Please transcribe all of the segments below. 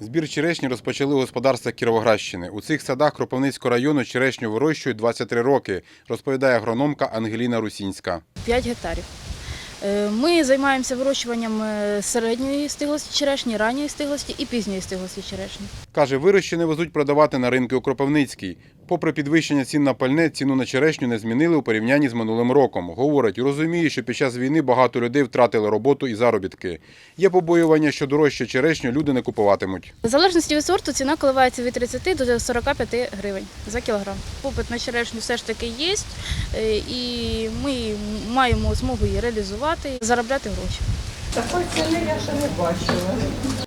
Збір черешні розпочали господарства Кіровоградщини. У цих садах Кропивницького району черешню вирощують 23 роки, розповідає агрономка Ангеліна Русінська. 5 гектарів. Е, Ми займаємося вирощуванням е, середньої стиглості черешні, ранньої стиглості і пізньої стиглості черешні. Каже, вирощене везуть продавати на ринки у Кропивницький. Попри підвищення цін на пальне, ціну на черешню не змінили у порівнянні з минулим роком. Говорить, розуміє, що під час війни багато людей втратили роботу і заробітки. Є побоювання, що дорожче черешню люди не купуватимуть. В залежності від сорту ціна коливається від 30 до 45 гривень за кілограм. Попит на черешню все ж таки є, е, і ми маємо змогу її реалізувати, заробляти гроші. Такої ціни я ще не бачила.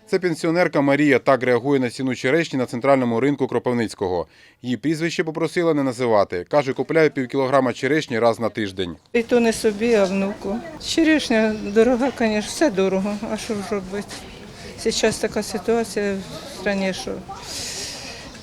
Це пенсіонерка Марія так реагує на ціну черешні на центральному ринку Кропивницького. Її прізвище попросила не називати. Каже, купляє півкілограма черешні раз на тиждень. І то не собі, а внуку. Черешня дорога, звісно, все дорого. А що ж робити? Зараз така ситуація в країні, що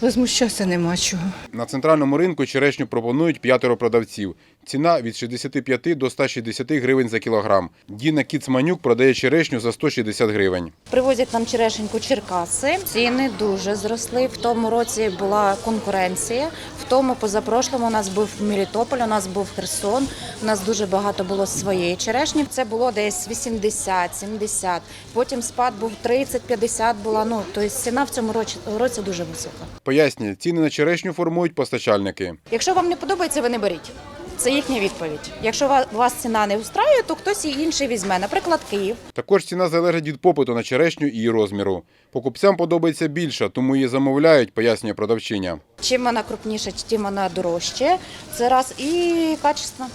возмущатися нема чого. На центральному ринку черешню пропонують п'ятеро продавців. Ціна від 65 до 160 гривень за кілограм. Діна Кіцманюк продає черешню за 160 гривень. Привозять нам черешеньку Черкаси. Ціни дуже зросли. В тому році була конкуренція. В тому позапрошлому у нас був Мелітополь, у нас був Херсон. У нас дуже багато було своєї черешні. Це було десь 80-70. Потім спад був 30-50 була. Ну тобто ціна в цьому році, році дуже висока. Пояснює, ціни на черешню формують постачальники. Якщо вам не подобається, ви не беріть. Це їхня відповідь. Якщо вас ціна не устраює, то хтось і інший візьме. Наприклад, Київ. Також ціна залежить від попиту на черешню і її розміру. Покупцям подобається більше, тому її замовляють, пояснює продавчиня. Чим вона крупніша, тим вона дорожче. Це раз і качество.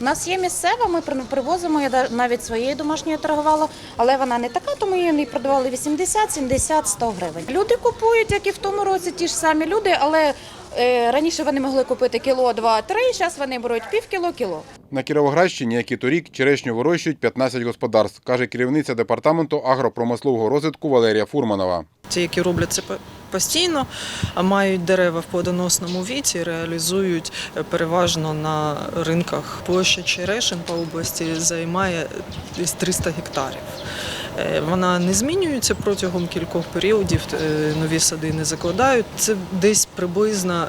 У нас є місцева, ми привозимо, я навіть своєю домашньою торгувала, але вона не така, тому її не продавали 80, 70, 100 гривень. Люди купують, як і в тому році, ті ж самі люди, але е, раніше вони могли купити кіло, два, три, зараз вони беруть пів кіло, кіло. На Кіровоградщині, як і торік, черешню вирощують 15 господарств, каже керівниця департаменту агропромислового розвитку Валерія Фурманова. Ті, які роблять це по- постійно, мають дерева в плодоносному віці, реалізують е, переважно на ринках. Площа черешин по області займає десь 300 гектарів. Е, Вона не змінюється протягом кількох періодів, е, нові сади не закладають. Це десь приблизно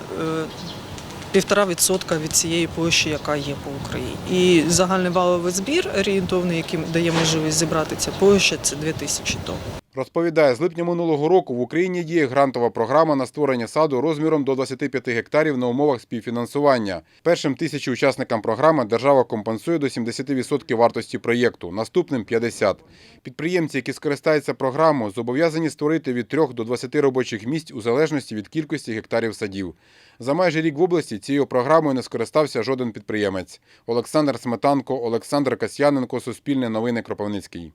півтора відсотка від цієї площі, яка є по Україні. І загальний валовий збір орієнтовний, який дає можливість зібрати ця площа, це 2000 тонн. Розповідає, з липня минулого року в Україні діє грантова програма на створення саду розміром до 25 гектарів на умовах співфінансування. Першим тисячі учасникам програми держава компенсує до 70% вартості проєкту, наступним 50%. Підприємці, які скористаються програмою, зобов'язані створити від 3 до 20 робочих місць у залежності від кількості гектарів садів. За майже рік в області цією програмою не скористався жоден підприємець. Олександр Сметанко, Олександр Касьяненко, Суспільне новини Кропивницький.